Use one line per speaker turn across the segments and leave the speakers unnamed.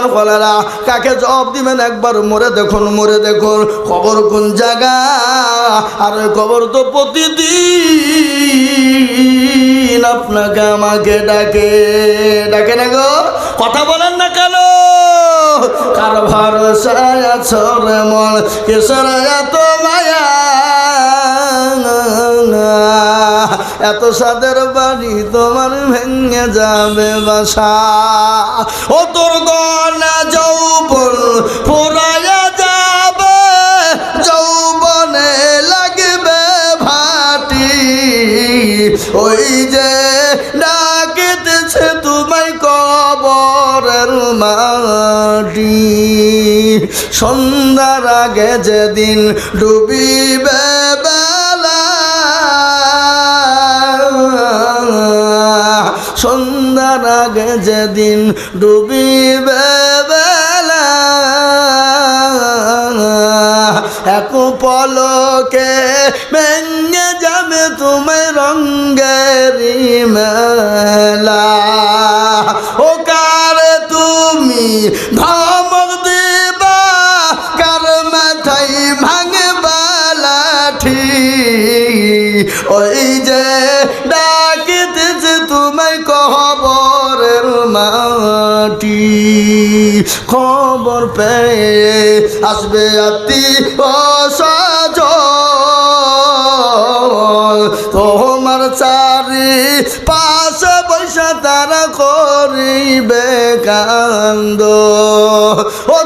মুসলমান বলেরা, কাকে জবাব দিবেন একবার? মরে দেখুন মরে দেখুন। খবর কোন জায়গা? আর খবর তো প্রতিদিন আপনাকে, আমাকে ডাকে। ডাকে না গো? কথা বলেন না কেন? কার ভরসায় রে মন কিসের এত এত সাদের বাড়ি তোমার ভেঙে যাবে বাসা। ও তোর গনা যৌবন পুরায়া যাবে, যৌবনে লাগবে ভাটি। ওই যে ডাকিতেছে তোমায় কবরের মাটি। সন্ধ্যার আগে যেদিন ডুবিবে সন্ধ্যার আগে যেদিন ডুবিবে বেলা, এক পলকে ভেঙে যাবে তুমি রঙ্গেরি মেলা। ও কার তুমি ধমক খবর পেয়ে আসবে আতি অসাজ তোমার চারি পাশে পয়সা তারা করিবে কান্দ ও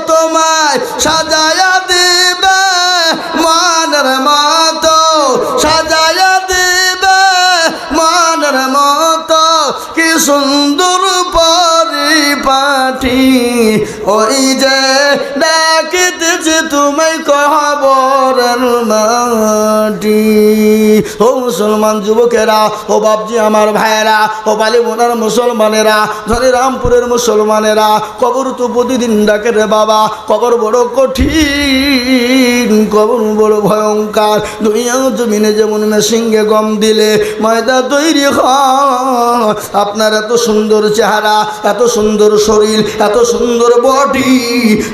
ওই যে ডাকিতেছে তুমি মাটি ও মুসলমান যুবকেরা, ও বাপজি আমার ভাইয়েরা, ও বালি বোনার মুসলমানেরা ধরে রামপুরের মুসলমানেরা, কবর তো প্রতিদিন ডাকে রে বাবা, কবর বড় কঠিন, কবর বড় ভয়ঙ্কর। দুনিয়া জমিনে যেমন মেশিঙ্গে গম দিলে ময়দা তৈরি হয়। আপনার এত সুন্দর চেহারা, এত সুন্দর শরীর, এত সুন্দর বডি,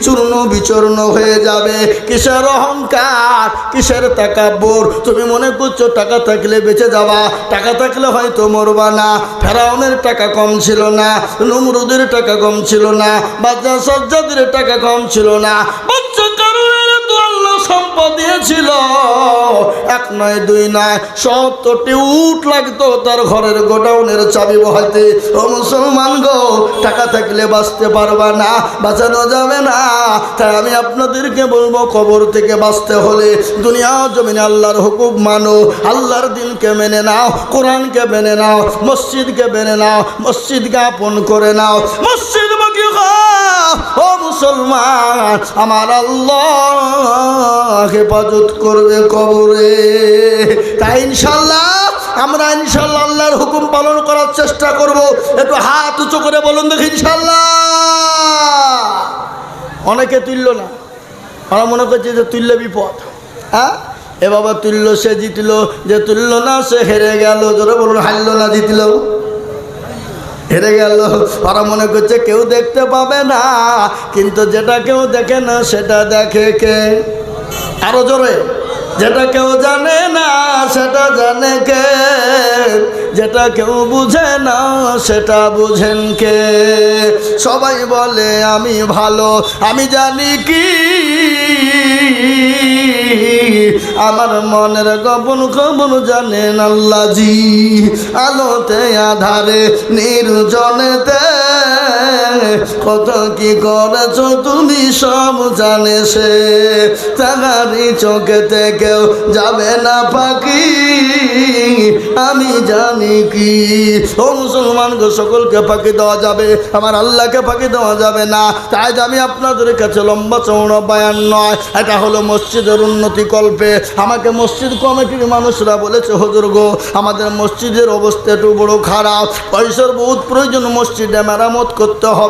চূর্ণ বিচূর্ণ হয়ে যাবে। কিসের অহংকার? কিসের তাকাব্বর তুমি মনে করছ টাকা থাকলে বেঁচে যাবা, টাকা থাকলে হয়তো মরবা না। ফেরাউনের টাকা কম ছিল না, নুমরুদের টাকা কম ছিল না বাচ্চা সজ্জাদের টাকা কম ছিল না, বাচ্চা দিয়েছিল। এক নয়, দুই নয়, সত্তরটি উট লাগতো তার ঘরের গোডাউনের চাবি ও মুসলমান গো, টাকা থাকলে বাঁচতে পারবা না, বাঁচানো যাবে না। তাই আমি আপনাদেরকে বলব, কবর থেকে বাঁচতে হলে দুনিয়া জমিনে আল্লাহর হুকুম মানো। আল্লাহর দিনকে মেনে নাও, কোরআনকে মেনে নাও, মসজিদকে মেনে নাও, মসজিদকে আপন করে নাও। মসজিদ ও মুসলমান, আমার আল্লাহ হেফাজত করবে কবরে। তাই ইনশাল্লাহ, আমরা ইনশাল্লাহ আল্লাহর হুকুম পালন করার চেষ্টা করব। একটু হাত উঁচু করে বলুন দেখি ইনশাল্লাহ। অনেকে তুলল না। আমরা মনে করছি যে তুললে বিপদ। হ্যাঁ? এ বাবা তুলল সে জিতল, যে তুলল না সে হেরে গেল। জোরে বলুন হারল না জিতল। হেরে গেল। ওরা মনে করছে কেউ দেখতে পাবে না, কিন্তু যেটা কেউ দেখে না, সেটা দেখে কে? আরও জোরে। যেটা কেউ জানে না, সেটা জানে কে? যেটা কেউ বুঝে না, সেটা বুঝেন কে? সবাই বলে, আমি ভালো, আমি জানি কি। আমার মনের গোপন খবর জানেন আল্লাহজি। আলোতে, আধারে, নির্জনেতে। কত কি করেছ তুমি সব জানে সে। তাগারি চোখেতে কেউ যাবে না পাখি। আমি জানি কি। ও মুসলমান গো, সকলকে ফাঁকি দেওয়া যাবে। আমার আল্লাহকে ফাঁকি দেওয়া যাবে না। তাই আমি আপনাদের কাছে লম্বা চৌড়া বায়ান নয়। এটা হলো মসজিদের উন্নতি কল্পে। আমাকে মসজিদ কমিটির মানুষরা বলেছে, হজুর গো, আমাদের মসজিদের অবস্থা একটু বড় খারাপ। পয়সার বহুত প্রয়োজন মসজিদে মেরামত করতে হবে।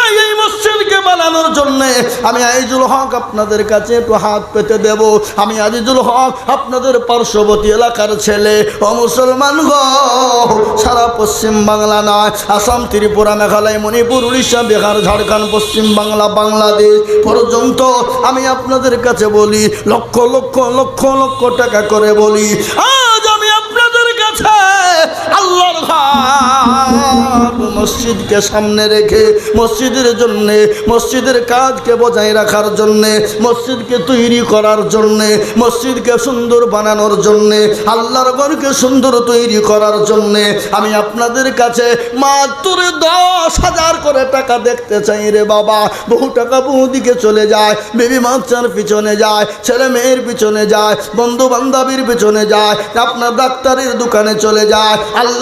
বানানোর জন্য আমি আইজুল হক আপনাদের কাছে একটু হাত পেতে দেব। আমি আজিজুল হক আপনাদের পার্শ্ববর্তী এলাকার ছেলে। ও মুসলমান গো, সারা পশ্চিম বাংলা নয়। আসাম, ত্রিপুরা, মেঘালয়, মণিপুর, উড়িষ্যা, বিহার, ঝাড়খণ্ড, পশ্চিম বাংলা, বাংলাদেশ পর্যন্ত আমি আপনাদের কাছে বলি, লক্ষ লক্ষ লক্ষ লক্ষ টাকা করে বলি। আজ আমি আপনাদের কাছে আল্লাহর ঘর। মসজিদকে সামনে রেখে, মসজিদের জন্যে, মসজিদের কাজকে বজায় রাখার জন্যে, মসজিদকে তৈরি করার জন্যে, মসজিদকে সুন্দর বানানোর জন্যে, আল্লাহর ঘরকে সুন্দর তৈরি করার জন্যে, আমি আপনাদের কাছে মাত্র দশ হাজার করে টাকা দেখতে চাই রে বাবা। বহু টাকা বহু দিকে চলে যায়, বেবি বাচ্চার পিছনে যায়, ছেলে মেয়ের পিছনে যায় বন্ধু বান্ধবীর পিছনে যায়, আপনার ডাক্তারের দোকানে চলে যায়।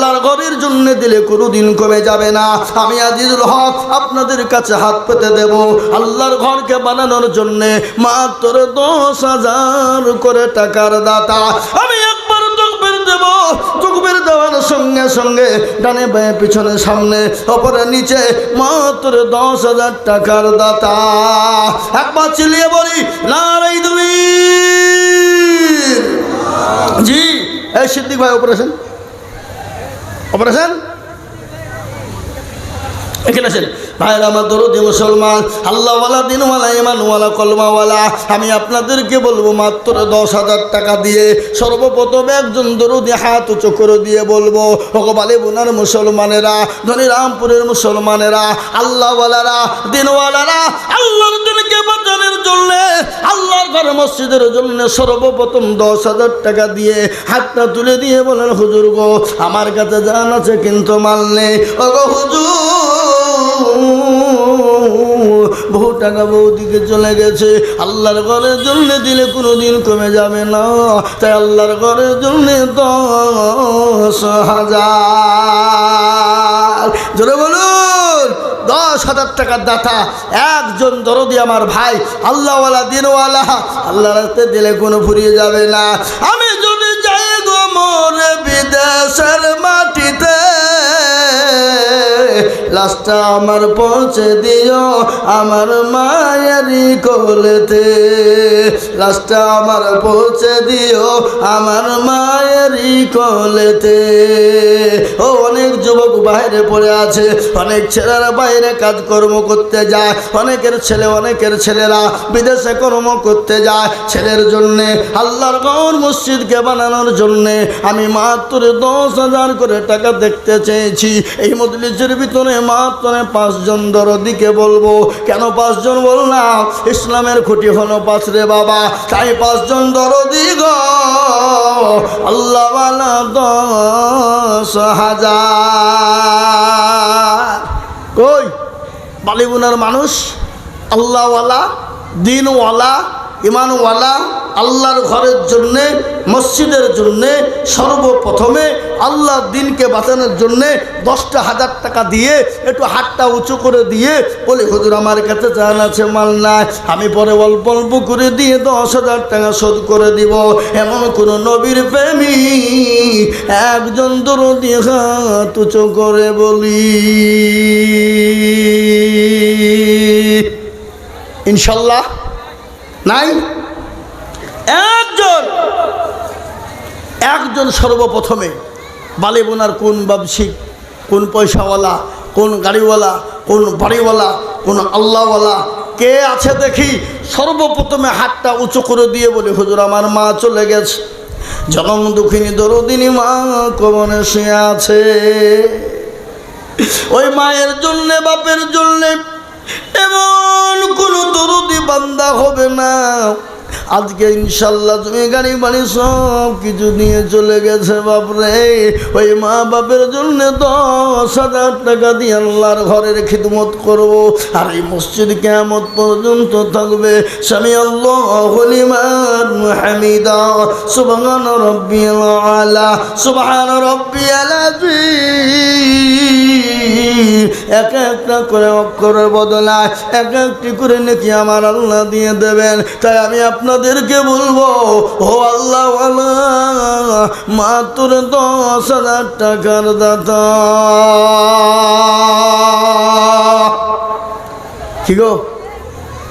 আল্লাহর ঘরের জন্য দিলে কোনোদিন কমে যাবে না। আমি আজিজুল হক আপনাদের কাছে হাত পেতে দেব। আল্লাহর ঘরকে বানানোর জন্য মাত্র দশ হাজার করে টাকার দাতা। আমি একবার তকবের দেব। তকবের দেওয়ার সঙ্গে সঙ্গে ডানে বাঁয়ে পিছনে সামনে অপরে নিচে মাত্র দশ হাজার টাকার দাতা। একবার চিলিয়ে বলি, নারাই তুমি। জি, এই সিদ্দিক ভাই অপারেশন অপারেশন? আমি আপনাদেরকে বলব মাত্র দশ হাজার টাকা দিয়ে সর্বপ্রথম একজন দরদি হাত উঁচু করে দিয়ে বলব ভগবালে বোনার মুসলমানেরা, ধনী রামপুরের মুসলমানেরা, আল্লাহওয়ালারা, দিনওয়ালারা, আল্লাহর দিনকে জন্য ঘর মসজিদের জন্য সর্বপ্রথম দশ হাজার টাকা দিয়ে হাতটা তুলে দিয়ে বলেন, হুজুর গো, আমার কাছে জান আছে, কিন্তু মাল নেই। হুজুর, বহু টাকা বহু দিকে চলে গেছে। আল্লাহর ঘরের জন্য দিলে কোনো দিন কমে যাবে না। তাই আল্লাহর ঘরের জন্য দশ হাজার। জোরে বলুন। দশ হাজার টাকার দাতা একজন দরদি আমার ভাই, আল্লাহওয়ালা, দিনওয়ালা আল্লাহ রাস্তে দিলে কোনো ফুরিয়ে যাবে না। আমি যদি যাই গো মোর বিদেশের মাটিতে লাস্টটা আমার পৌঁছে দিও আমার মায়েরই কোলেতে। লাস্টটা আমার পৌঁছে দিও আমার মায়েরই কোলেতে। ও যুবক বাইরে পড়ে আছে। অনেক ছেলেরা বাইরে কাজকর্ম করতে যায়। অনেকের ছেলে, অনেকের ছেলেরা বিদেশে কর্ম করতে যায়। ছেলের জন্যে আল্লাহর গৌর মসজিদকে বানানোর জন্যে আমি মাত্র দশ হাজার করে টাকা দেখতে চেয়েছি। এই মজলিসের ভিতরে মাত্র পাঁচজন দরদিকে বলব। কেন পাঁচজন বললাম? ইসলামের খুঁটি হলো পাঁচ রে বাবা। তাই পাঁচজন দরদি গো। আল্লাহ দশ হাজার। কই? বালিগুনার মানুষ আল্লাহওয়ালা দিনওয়ালা ইমানওয়ালা আল্লাহর ঘরের জন্যে, মসজিদের জন্যে, সর্বপ্রথমে আল্লাহর দিনকে বাঁচানোর জন্যে দশটা হাজার টাকা দিয়ে একটু হাতটা উঁচু করে দিয়ে বলি, হুজুর, আমার কাছে চান আছে, মাল নাই। আমি পরে অল্প অল্প করে দিয়ে দশ হাজার টাকা শোধ করে দিব। এমন কোনো নবীর প্রেমী একজন দরদি হাত উঁচু করে বলি। ইনশাল্লাহ নাই? একজন। একজন সর্বপ্রথমে বালিবোনার কোন ব্যবসায়িক কোন পয়সাওয়ালা, কোন গাড়িওয়ালা, কোন বাড়িওয়ালা, কোন আল্লাহওয়ালা, কে আছে দেখি? সর্বপ্রথমে হাতটা উঁচু করে দিয়ে বলি, হুজুর, আমার মা চলে গেছে। জনম দুঃখিনী দরদিনী মা কমনে শুয়ে আছে। ওই মায়ের জন্যে, বাপের জন্যে এমন কোন দরদি বান্দা হবে না। আজকে ইনশাল্লাহ তুমি গাড়ি বাড়ি সব কিছু নিয়ে চলে গেছে বাপরে। ওই মা বাপের জন্য দশ হাজার টাকা দিয়ে আল্লাহর ঘরের খিদমত করব। আর এই মসজিদ কেমত পর্যন্ত থাকবে। স্বামী আল্লাহ হামিদা। সুবহান রব্বিয়াল আলা। সুবহান রব্বিয়াল আযীম। এক একটা করে অক্ষরের বদলায়, এক একটি করে নাকি আমার আল্লাহ দিয়ে দেবেন। তাই আমি আপনাদেরকে বলব ও আল্লাহ মাত্র দশ হাজার টাকার দাতা। কি গো?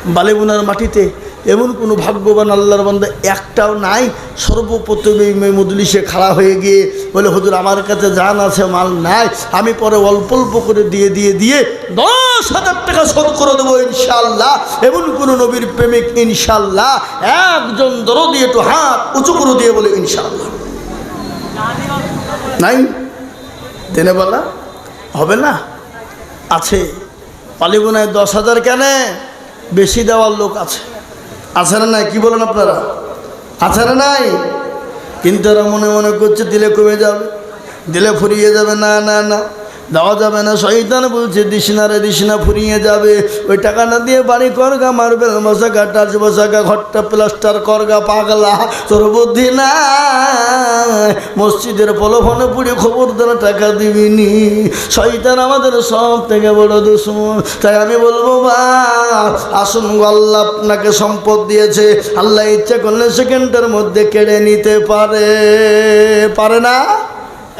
বালিবুনার মাটিতে এমন কোনো ভাগ্যবান আল্লাহর বান্দা একটাও নাই, সর্বপ্রথম মজলিসে খাড়া হয়ে গিয়ে বলে, হুজুর, আমার কাছে জান আছে, মাল নাই, আমি পরে অল্প অল্প করে দিয়ে দিয়ে দিয়ে দশ হাজার টাকা শোধ করে দেবো ইনশাল্লাহ এমন কোনো নবীর প্রেমিক ইনশাল্লাহ একজন দর দিয়ে একটু হাত উঁচু করে দিয়ে বলে ইনশাল্লাহ নাই? দিনে বেলা হবে না? আছে। পালিগুনায় দশ হাজার কেন? বেশি দেওয়ার লোক আছে। আছে না নাই? কী বলেন আপনারা? আছে না নাই? কিন্তু এরা মনে মনে করছে দিলে কমে যাবে, দিলে ফুরিয়ে যাবে, না না না। দেওয়া যাবে না শহীদান বলছে দিশনা রে দিশনা ফুরিয়ে যাবে। ওই টাকাটা দিয়ে বাড়ি করগা, মার্বেল মশাকা টাচ বসাকা ঘরটা প্লাস্টার করগা, পাগলা, তোর বুদ্ধি না মসজিদের পলফনে পুড়ে খবর দেওয়া টাকা দিবিনি। শয়তান আমাদের সব থেকে বড় দুশ্মন। তাই আমি বলব বা আসুন আল্লাহ আপনাকে সম্পদ দিয়েছে। আল্লাহ ইচ্ছা করলে সেকেন্ডের মধ্যে কেড়ে নিতে পারে। পারে না?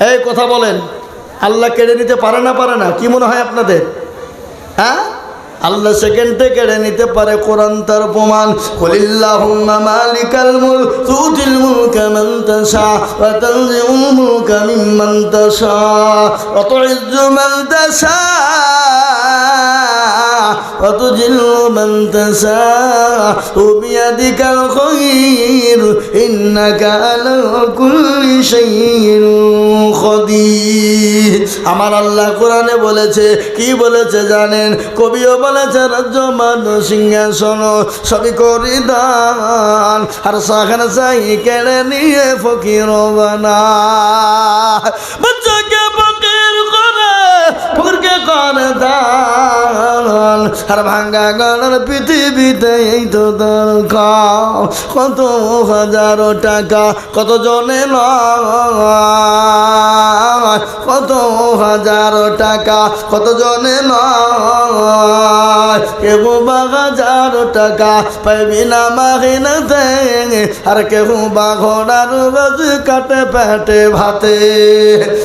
এই কথা বলেন। আল্লাহ কেড়ে নিতে পারে না পারে না, কি মনে হয় আপনাদের? হ্যাঁ? আল্লাহ সেকেন্ডে কেড়ে নিতে পারে কোরআন তার প্রমাণ। কলিল্লাহুম্মা মালিকাল মুল তুতিল মুলকা মান তাশা, ওয়া তানজিউল মুলকা মিম্মান তাশা, ওয়া তুইজ্জু মান তাশা। وتجل من تشاء بيدك الخير إنك على كل شيء قدير আমার আল্লাহ কোরআনে বলেছে কি বলেছে জানেন কবিও বলেছে রাজ্য মান সিংহাসন সবই করি দান আর সাখান সাই কেড়ে নিয়ে ফকির বানা বাচ্চাকে ফকির করে দাল আর ভাঙ্গা গানের পৃথিবীতে এই তো দরকার কত হাজারো টাকা, কত জনে কত হাজার টাকা, কত জনে নয় হাজার টাকা পাইবি না আর বা ঘোড়ার কাটে পেটে ভাতে।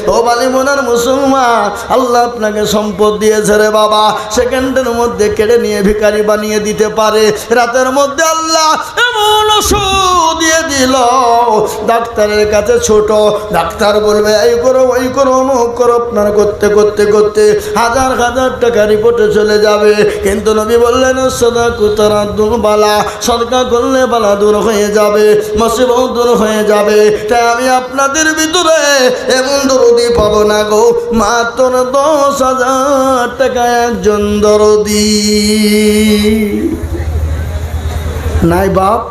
ও বালি মনার মুসলমান, আল্লাহ আপনাকে সম্পদ দিয়েছে রে বাবা। সেকেন্ডের মধ্যে কেড়ে নিয়ে ভিকারি বানিয়ে দিতে পারে। রাতের মধ্যে আল্লাহ ওষুধ দিয়ে দিল। ডাক্তারের কাছে ছোট। ডাক্তার বলবে, এই করো, ওই করো, অমুক করো। আপনার করতে করতে করতে হাজার হাজার টাকা রিপোর্টে চলে যাবে। কিন্তু নবী বললেন সদা কুতারা দূর বালা। সদকা করলে বালা দূর হয়ে যাবে মসিব দূর হয়ে যাবে। তাই আমি আপনাদের ভিতরে এমন দরদি পাবো না গো। মাত্র দশ হাজার টাকা একজন দরদি। নাই বাপ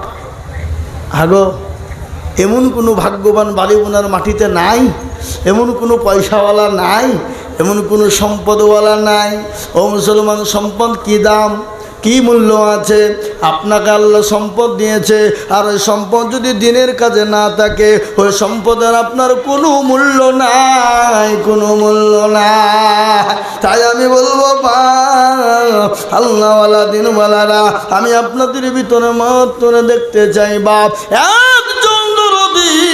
হাগো, এমন কোনো ভাগ্যবান বাড়ি ওনার মাটিতে নাই, এমন কোনো পয়সাওয়ালা নাই, এমন কোনো সম্পদওয়ালা নাই। ও মুসলমান সম্পদ কী দাম? কি মূল্য আছে? আপনাকে আল্লাহ সম্পদ দিয়েছে, আর ওই সম্পদ যদি দিনের কাজে না থাকে, ওই সম্পদের আপনার কোনো মূল্য নাই, কোনো মূল্য নাই। তাই আমি বলব বা আল্লাহওয়ালা, দিনওয়ালারা, আমি আপনাদের ভিতরে মাত্র দেখতে চাই, বাপ। একজন দরদি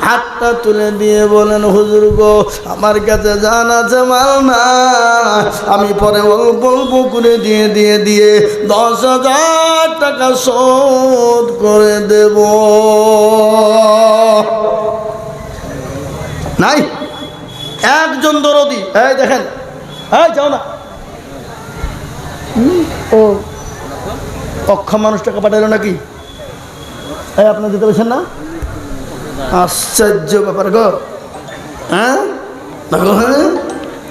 হাতটা তুলে দিয়ে বলেন হুজুর গো আমার কাছে জান আছে মাল না। আমি পরে অল্প অল্প করে দিয়ে দিয়ে দিয়ে দশ হাজার টাকা শোধ করে দেব। নাই? একজন দরদি। এই দেখেন। এই যাও না। ও। অক্ষম মানুষ টাকা পাঠালো নাকি? এই আপনার দিতে পারছেন না। আশ্চর্য ব্যাপার গো। হ্যাঁ? আল্লাহ হ্যাঁ?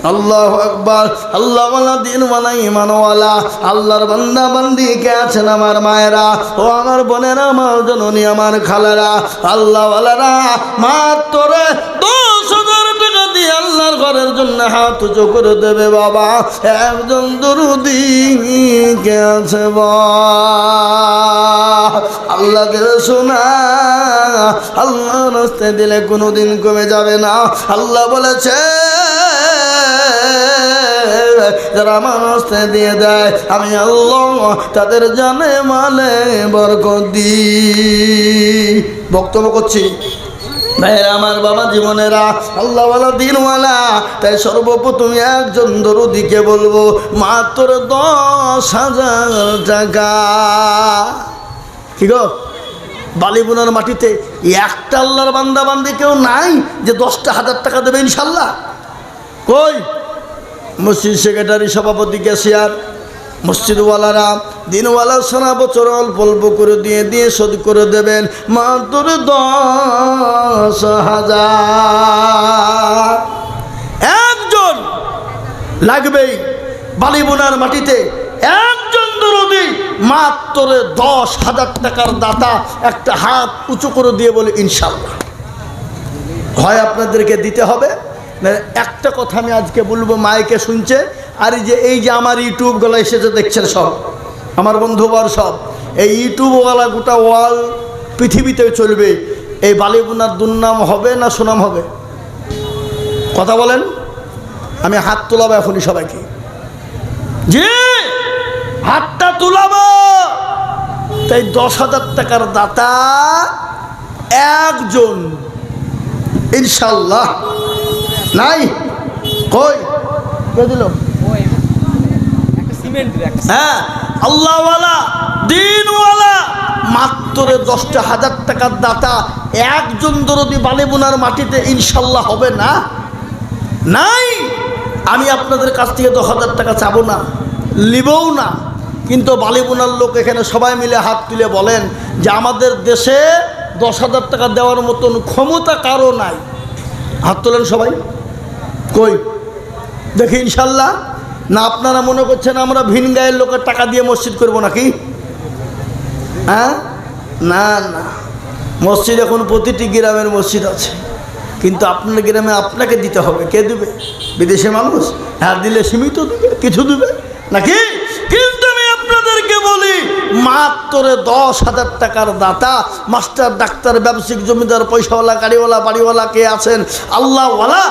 আল্লাহ আকবার। আল্লাহওয়ালা দিনওয়ালা ইমানওয়ালা আল্লাহর বান্দা বান্দি কে আছেন আমার মায়েরা? ও আমার বোনেরা, আমার জননী, আমার খালারা। আল্লাহওয়ালারা মাত্র তোরে হাজার দিয়ে আল্লাহর ঘরের জন্য হাত উঁচু করে দেবে বাবা, একজন দরুদি বা? আল্লাহকে শোনা, আল্লাহ রাস্তায় দিলে কোনোদিন কমে যাবে না। আল্লাহ বলেছে, যারা রাস্তায় দিয়ে দেয়, আমি আল্লাহ তাদের জানে মালে বরকত দি বক্তব্য করছি। ভাইয়েরা, আমার বাবা জীবনেরা আল্লাহওয়ালা দিনওয়ালা। তাই সর্বপ্রথম একজন দরুদিকে বলব, মাত্র দশ হাজার টাকা। কি গো? বালিগুনার মাটিতে একটা আল্লাহর বান্দা, বান্দি কেউ নাই যে দশটা হাজার টাকা দেবে ইনশাল্লাহ। কই? মসজিদ সেক্রেটারি, সভাপতি, ক্যাশিয়ার। মসজিদওয়ালারা দিনওয়ালা সারা বছর অল্প অল্প করে দিয়ে দিয়ে শোধ করে দেবেন। মাত্র দশ হাজার। একজন লাগবেই বালিবোনার মাটিতে। একজন দরদি মাত্র দশ হাজার টাকার দাতা একটা হাত উঁচু করে দিয়ে বলে ইনশাল্লাহ হয় আপনাদেরকে দিতে হবে। একটা কথা আমি আজকে বলব, মাইকে শুনছে। আর যে, এই যে আমার ইউটিউবগুলো এসেছে, দেখছেন সব? আমার বন্ধুবর সব। এই ইউটিউবওয়ালা গোটা ওয়াল পৃথিবীতে চলবে। এই বালিগুনার দুর্নাম হবে না সুনাম হবে? কথা বলেন। আমি হাত তোলাবো এখনই সবাইকে। জি! হাতটা তুলাবো! তাই দশ হাজার টাকার দাতা একজন। ইনশাল্লাহ। নাই? কই? কে দিল? হ্যাঁ আল্লাহওয়ালা, দিনওয়ালা, মাত্র দশটা হাজার টাকার দাতা, একজন মাটিতে ইনশাল্লাহ হবে না? নাই! আমি আপনাদের কাছ থেকে দশ হাজার টাকা চাবো না না। কিন্তু বালিবোনার লোক এখানে সবাই মিলে হাত তুলে বলেন যে আমাদের দেশে দশ হাজার টাকা দেওয়ার মতন ক্ষমতা কারও নাই। হাত তোলেন সবাই। কই? দেখি ইনশাল্লাহ। না আপনারা মনে করছেন আমরা ভিন গায়ের লোকের টাকা দিয়ে মসজিদ করব নাকি? হ্যাঁ? না না। মসজিদ এখন প্রতিটি গ্রামের মসজিদ আছে। কিন্তু আপনার গ্রামে আপনাকে দিতে হবে। কে দেবে? বিদেশের মানুষ? হ্যাঁ দিলে সীমিত দেবে। কিছু দেবে? নাকি? মাত্র দশ হাজার টাকার দাতা, মাস্টার, ডাক্তার, ব্যবসায়িক, জমিদার, পয়সাওয়ালা, গাড়িওয়ালা, বাড়িওয়ালা কে আছেন? আল্লাহওয়ালা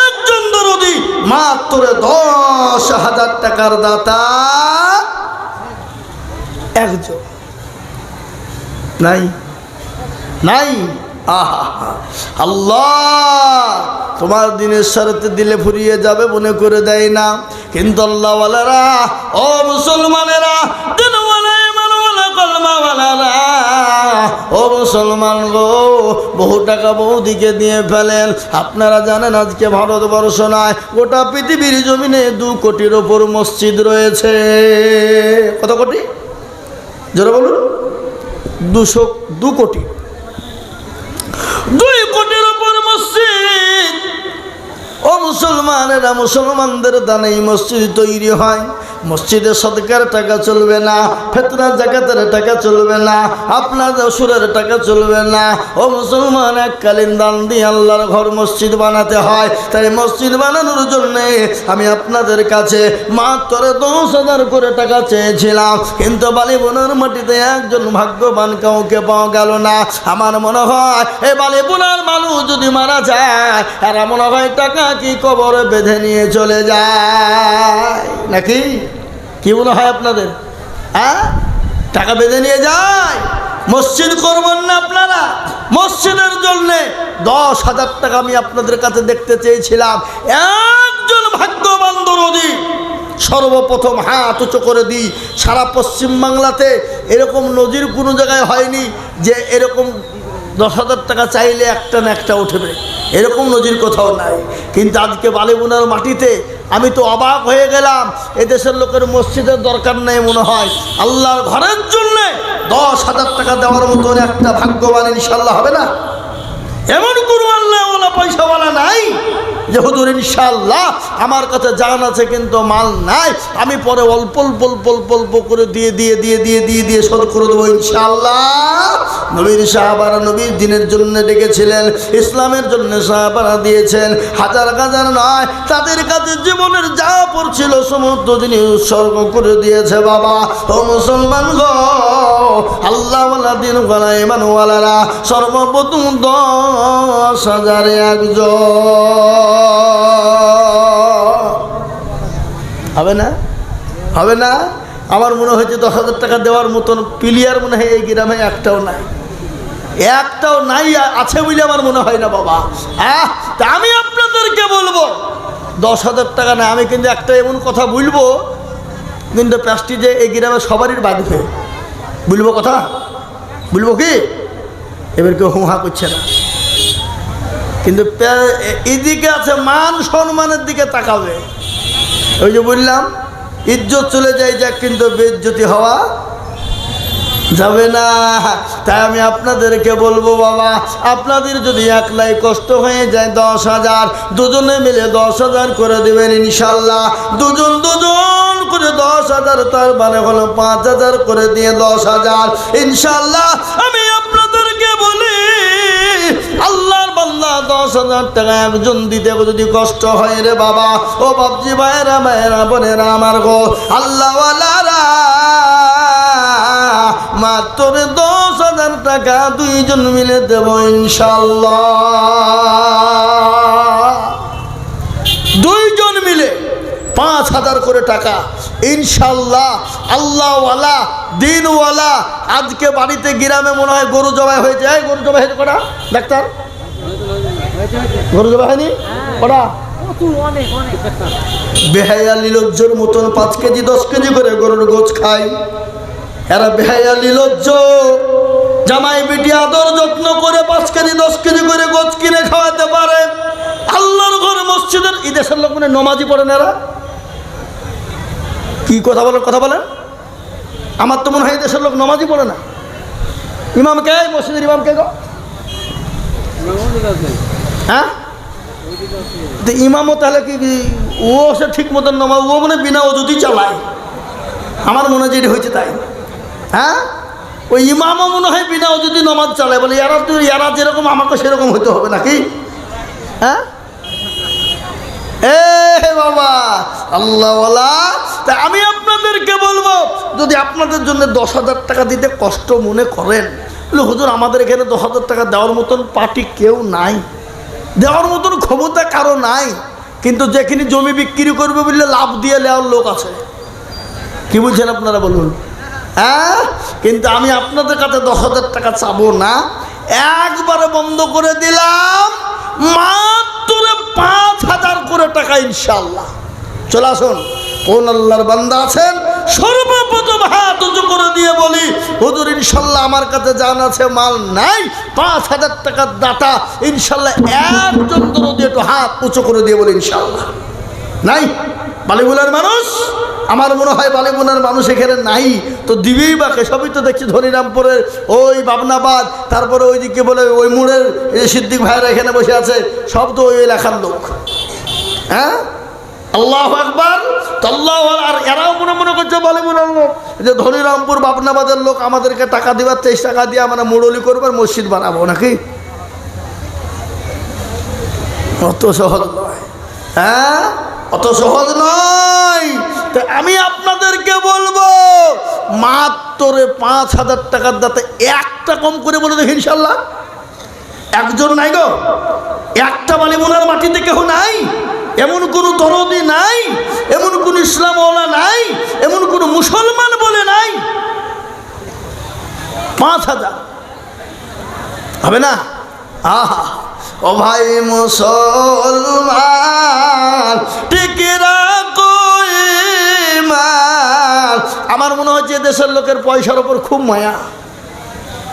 একজন দরদি। মাত্র দশ হাজার টাকার দাতা একজন। নাই। নাই? আহা আল্লাহ, তোমার দিনের সারাতে দিলে ফুরিয়ে যাবে, মনে করে দেয় না। কিন্তু আল্লাহওয়ালারা, ও মুসলমানেরা ও মুসলমান গো, বহু টাকা বৌদিকে দিয়ে ফেলেন। আপনারা জানেন আজকে ভারতবর্ষ নয়, গোটা পৃথিবীর জমিনে দু কোটির ওপর মসজিদ রয়েছে। কত কোটি? জোরে বলুন। দুশো দু কোটি। দুই ও মুসলমানেরা, মুসলমানদের দানে এই মসজিদ তৈরি হয়। মসজিদে সদকার টাকা চলবে না, ফেতনা, জাকাতের টাকা চলবে না, আপনার সুরের টাকা চলবে না। ও মুসলমান এককালীন দান দিয়ে আল্লাহর ঘর মসজিদ বানাতে হয়। তাই মসজিদ বানানোর জন্যে আমি আপনাদের কাছে মাত্র দশ হাজার করে টাকা চেয়েছিলাম। কিন্তু বালিবোনার মাটিতে একজন ভাগ্যবান কাউকে পাওয়া গেল না। আমার মনে হয় এই বালিবোনার মানুষ যদি মারা যায় এরা মনে হয় টাকা কি কবরে বেঁধে নিয়ে চলে যায়? নাকি? কি মনে হয় আপনাদের? হ্যাঁ? টাকা বেঁধে নিয়ে যায়? মসজিদ করবেন না আপনারা? মসজিদের জন্যে দশ হাজার টাকা আমি আপনাদের কাছে দেখতে চেয়েছিলাম। একজন ভাগ্যবান দরদি সর্বপ্রথম হাত উঁচু করে দিই। সারা পশ্চিম বাংলাতে এরকম নজির কোনো জায়গায় হয়নি যে এরকম দশ হাজার টাকা চাইলে একটা না একটা উঠবে। এরকম নজির কোথাও নাই। কিন্তু আজকে বালিবোনার মাটিতে আমি তো অবাক হয়ে গেলাম। এদেশের লোকের মসজিদের দরকার নেই মনে হয়। আল্লাহর ঘরের জন্য দশ হাজার টাকা দেওয়ার মতো একটা ভাগ্যবান ইনশাল্লাহ হবে না। এমন কোনো আল্লাহ পয়সাওয়ালা নাই। যে হুজুর ইনশাল্লাহ আমার কাছে জান আছে কিন্তু মাল নাই। আমি পরে অল্প অল্প অল্প অল্প অল্প করে দিয়ে দিয়ে দিয়ে দিয়ে দিয়ে দিয়ে শোধ করে দেবো ইনশাল্লাহ নবীর সাহাবারা নবীর দিনের জন্য ডেকেছিলেন, ইসলামের জন্য সাহাবারা দিয়েছেন। হাজার হাজার নয়, তাদের কাছে জীবনের যা পড়ছিল সমস্ত দিনই উৎসর্গ করে দিয়েছে বাবা। ও মুসলমান গো, আল্লাহওয়ালা দিন গলা ইমানওয়ালারা সর্বপ্রথম দশ হাজারে একজন। হবে না? হবে না? আমার মনে হয়েছে দশ হাজার টাকা দেওয়ার মতন প্লেয়ার মনে হয় এই গ্রামে একটাও নাই। একটাও নাই, আছে বলে আমার মনে হয় না বাবা। আহ, তা আমি আপনাদেরকে বলব, দশ হাজার টাকা না, আমি কিন্তু একটা এমন কথা বলব, কিন্তু প্লাস্টিকে এই গ্রামে সবারই বাঁধবে বলব কথা? বলব কি? এবার কেউ হুহা করছে না। কিন্তু এদিকে আছে মান সম্মানের দিকে তাকাবে। ওই যে বললাম, ইজ্জত চলে যায় যাক, কিন্তু বেজ্জতি হওয়া যাবে না। তাই আমি আপনাদেরকে বলব, বাবা, আপনাদের যদি একলাই কষ্ট হয়ে যায় দশ হাজার, দুজনে মিলে দশ হাজার করে দেবেন ইনশাল্লাহ। দুজন দুজন করে দশ হাজার, তার মানে হলো পাঁচ হাজার করে দিয়ে দশ হাজার। ইনশাল্লাহ আমি আপনাদেরকে বলি আল্লাহর বাল্লা দশ হাজার টাকা একজন দিতে যদি কষ্ট হয় রে বাবা। ও বাবজি ভাইরা ভাইরা বোনেরা আমার গো, আল্লাহওয়ালারা। মাত্র দশ হাজার টাকা দুইজন মিলে দেব ইনশাল্লাহ দুইজন মিলে পাঁচ হাজার করে টাকা ইনশাল্লাহ আল্লাহওয়ালা, দিনওয়ালা। আজকে বাড়িতে গ্রামে মনে হয় গরু জবাই হয়েছে। এই গরু জবাই হয়েছে কটা? ডাক্তার? গরু জবাই হয়নি? কটা? বেহায়া লীলজ্জর মতন পাঁচ কেজি, দশ কেজি করে গরুর গোছ খায় এরা বেহায়া লীলজ্জ জামাই বেটি আদর যত্ন করে পাঁচ কেজি, দশ কেজি করে গোছ কিনে খাওয়াতে পারে। আল্লাহর ঘর মসজিদের, এই দেশের লোক মানে নমাজি পড়েন এরা। কি কথা বলেন কথা বলেন? আমার তো মনে হয় দেশের লোক নমাজি পড়ে না। ইমাম কে? মসজিদের ইমাম কে গো? হ্যাঁ? তো ইমামও তাহলে কি ও সে ঠিক মতন নমা ও মানে বিনা অজুতি চালায়। আমার মনে যে এটা হয়েছে তাই। হ্যাঁ? ওই ইমামও মনে হয় বিনা অজুতি নমাজ চালায়। বলে, ইয়ারা তুই ইয়ারা যেরকম আমাকে সেরকম হতে হবে নাকি? হ্যাঁ? এ বাবা আল্লাহওয়ালা তা আমি আপনাদেরকে বলব, যদি আপনাদের জন্য দশ হাজার টাকা দিতে কষ্ট মনে করেন হুজুর, আমাদের এখানে দশ হাজার টাকা দেওয়ার মতন পার্টি কেউ নাই। দেওয়ার মতন ক্ষমতা কারও নাই। কিন্তু যেখানে জমি বিক্রি করবে বললে লাভ দিয়ে নেওয়ার লোক আছে। কি বলছেন আপনারা বলুন? হ্যাঁ? কিন্তু আমি আপনাদের কাছে দশ হাজার টাকা চাবো না। একবারে বন্ধ করে দিলাম। মাত্র পাঁচ হাজার করে টাকা ইনশাল্লাহ চলে আসুন, কোন আল্লাহর বান্দা আছেন? সর্বপ্রথম হাত উঁচু করে দিয়ে বলি, হুজুর ইনশাল্লাহ আমার কাছে জান আছে, মাল নাই, পাঁচ হাজার টাকার দাতা ইনশাল্লাহ একজন একটু হাত উঁচু করে দিয়ে বলি ইনশাল্লাহ নাই? বালিগুলার মানুষ? আমার মনে হয় বালিগুলার মানুষ এখানে নাই। তো দিবেই বাকে সবই তো দেখছি ধনিরামপুরের ওই বাবনাবাদ, তারপরে ওইদিকে বলে ওই মোড়ের সিদ্দিক ভাইরা এখানে বসে আছে, সব তো ওই এলাকার লোক। হ্যাঁ? আল্লাহ একবার আল্লাহ আর এরাও মনে মনে করছে বালিগুলার লোক। যে ধনিরামপুর, বাবনাবাদের লোক আমাদেরকে টাকা দেবার, তেইশ টাকা দিয়ে আমরা মুরলি করব আর মসজিদ বানাবো নাকি? অত সহজ নয়। হ্যাঁ? অত সহজ নয়। তো আমি আপনাদেরকে বলব মাত্র পাঁচ হাজার টাকার দাতে একটা কম করে বলে দেখি ইনশাল্লাহ। একজন নাই গো, একটা বালিমোনার মাটিতে কেউ নাই। এমন কোনো দরদি নাই, এমন কোনো ইসলামওয়ালা নাই, এমন কোনো মুসলমান বলে নাই। পাঁচ হাজার। হবে না? আহা। ও ভাই মুসলমান আমার মনে হচ্ছে দেশের লোকের পয়সার ওপর খুব মায়া।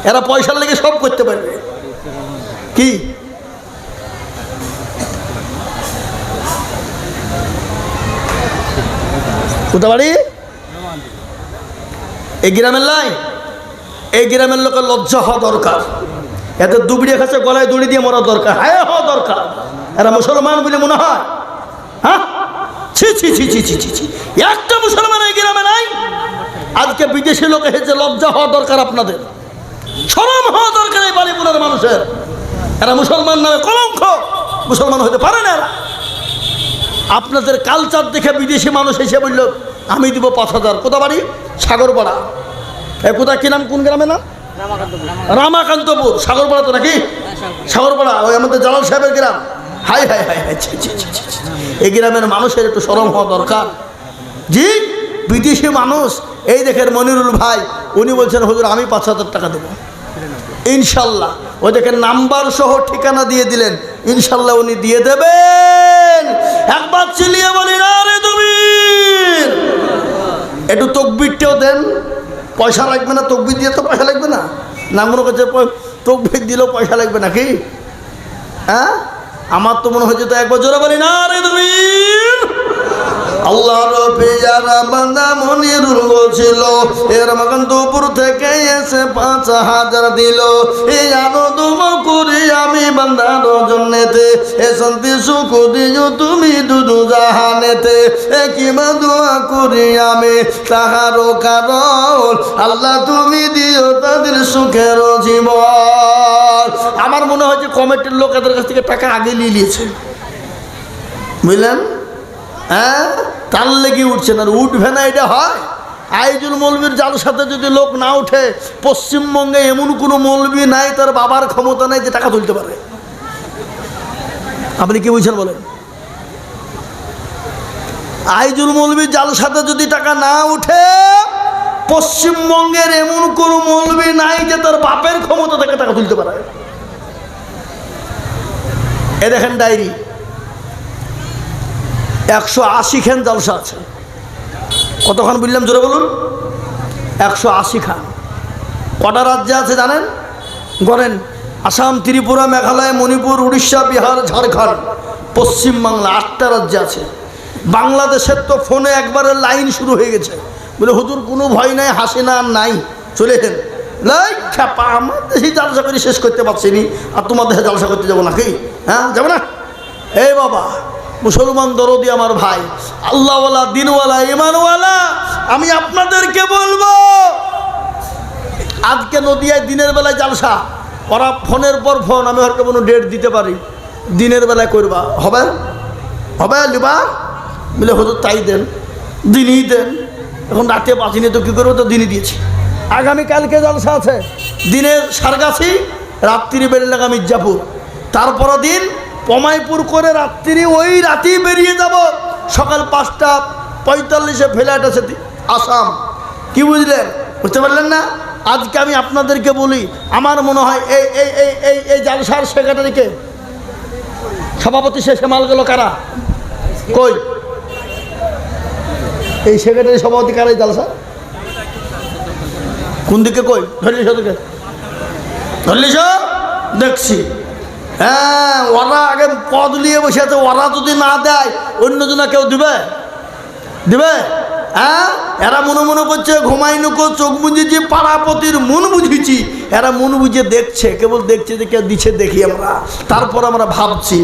এরা পয়সার লেগে সব করতে পারবে। কি? বাড়ি? এই গ্রামের লাই? এই গ্রামের লোকের লজ্জা হওয়া দরকার। এত দুবড়িয়ে খাচ্ছে গলায় দড়ি দিয়ে মরা দরকার। হ্যাঁ হওয়া দরকার। এরা মুসলমান বলে মনে হয়। হ্যাঁ? একটা মুসলমান এই গ্রামে নাই। আজকে বিদেশি লোক এসেছে, লজ্জা হওয়া দরকার আপনাদের। সরম হওয়া দরকার এই বাড়িপুরের মানুষের। এরা মুসলমান নামে কলঙ্ক। মুসলমান হতে পারে না। আপনাদের কালচার দেখে বিদেশি মানুষ এসে বলল, আমি দিব পাঁচ হাজার। কোথা বাড়ি? সাগরপাড়া। এ কোথায়? কি নাম? কোন গ্রামে নাম? রামাকান্তপুর। সাগরপাড়া তো নাকি? সাগরপাড়া। ওই আমাদের জালাল সাহেবের গ্রাম। Hi hi hi hi. এই গ্রামের মানুষের একটু সরম হওয়া দরকার। জি বিদেশি মানুষ। এই দেখেন মনিরুল ভাই উনি বলছেন হুজুর আমি পাঁচ হাজার টাকা দেবো। ইনশাল্লাহ। ওই দেখেন নাম্বার সহ ঠিকানা দিয়ে দিলেন। ইনশাল্লাহ উনি দিয়ে দেবেন। একবার চিলিয়ে বলি না রে তুমি একটু তকবিরটাও দেন। পয়সা লাগবে না, তকবির দিয়ে তো পয়সা লাগবে না। না মনে করছে তকবি দিলেও পয়সা লাগবে নাকি? হ্যাঁ? আমার তো মনে হয়েছে তো একবার জোরে বলি না রে তুমি আল্লাহর পেয়ারা বান্দা মনিরুল বলছিল এর মগন দুপুর থেকে এসে পাঁচ হাজার দিল। এই আনন্দ করি আমি বান্দার জন্যেতে, এ শান্তি সুখ দিও তুমি দুদু জাহানেতে। এ কিবা দোয়া করি আমি তাহারও কারণ, আল্লাহ তুমি দিও তাদের সুখের জীবন। আমার মনে হয় যে কমিটির লোক এদের কাছ থেকে টাকা আগে নিয়ে নিয়েছে। বুঝলেন? হ্যাঁ? তার লেগে উঠছে না, উঠবে না এটা হয়। আইজুল মৌলবীর জাল সাথে যদি লোক না উঠে পশ্চিমবঙ্গে এমন কোনো মৌলবী নাই, তার বাবার ক্ষমতা নাই যে টাকা তুলতে পারে আপনি কি বুঝছেন বলেন? আইজুল মৌলবীর জাল সাথে যদি টাকা না উঠে পশ্চিমবঙ্গের এমন কোনো মৌলবী নাই যে তার বাপের ক্ষমতা থেকে টাকা তুলতে পারে এ দেখেন ডায়েরি। একশো আশি খান জলসা আছে। কতক্ষণ বললাম জোরে বলুন? একশো আশি খান। কটা রাজ্যে আছে জানেন? গড়েন, আসাম, ত্রিপুরা, মেঘালয়, মণিপুর, উড়িষ্যা, বিহার, ঝাড়খণ্ড পশ্চিমবাংলা আটটা রাজ্যে আছে। বাংলাদেশের তো ফোনে একবারে লাইন শুরু হয়ে গেছে। বলে, হুজুর, কোনো ভয় নাই হাসিনা আর নাই। চলে লাই খ্যাপা, আমার দেশে জালসা করে শেষ করতে পারছি নি। আর তোমার দেশে জালসা করতে যাব নাকি? হ্যাঁ যাব না? এই বাবা মুসলমান দরদি আমার ভাই, আল্লাহওয়ালা, দিনওয়ালা ইমানওয়ালা আমি আপনাদেরকে বলব, আজকে নদিয়ায় দিনের বেলায় জালসা, ওরা ফোনের পর ফোন, আমি হয়তো কোনো ডেট দিতে পারি, দিনের বেলায় করবা, হবে? হবে, লিবা? বলে হতো তাই দেন, দিনই দেন, এখন রাতে বাঁচিনি তো কী করব, তো দিনই দিয়েছি। আগামীকালকে জলসা আছে, দিনের সারগাছি রাত্রি বেরোলাগা মির্জাপুর তারপর দিন পমাইপুর করে রাত্রি ওই রাতেই বেরিয়ে যাব। সকাল পাঁচটা পঁয়তাল্লিশে ফ্লাইট আছে আসাম। কি বুঝলেন? বুঝতে পারলেন না? আজকে আমি আপনাদেরকে বলি, আমার মনে হয় এই এই এই এই এই জালসার সেক্রেটারিকে সভাপতি শেষে মাল গেল কারা? কই? এই সেক্রেটারি সভাপতি কারাই জালসা? কোন দিকে কই? ধরলিস ওদেরকে ধরলিস দেখছি। হ্যাঁ ওরা আগে পদ নিয়ে বসে আছে, ওরা যদি না দেয় অন্যজনা কেউ দিবে? দিবে? হ্যাঁ? এরা মনে মনে করছে ঘুমাই নুকো চোখ বুঝেছি, পাড়াপতির মন বুঝেছি। এরা মন বুঝে দেখছে, কেবল দেখছে যে কেউ দিচ্ছে দেখি আমরা। তারপর আমরা ভাবছি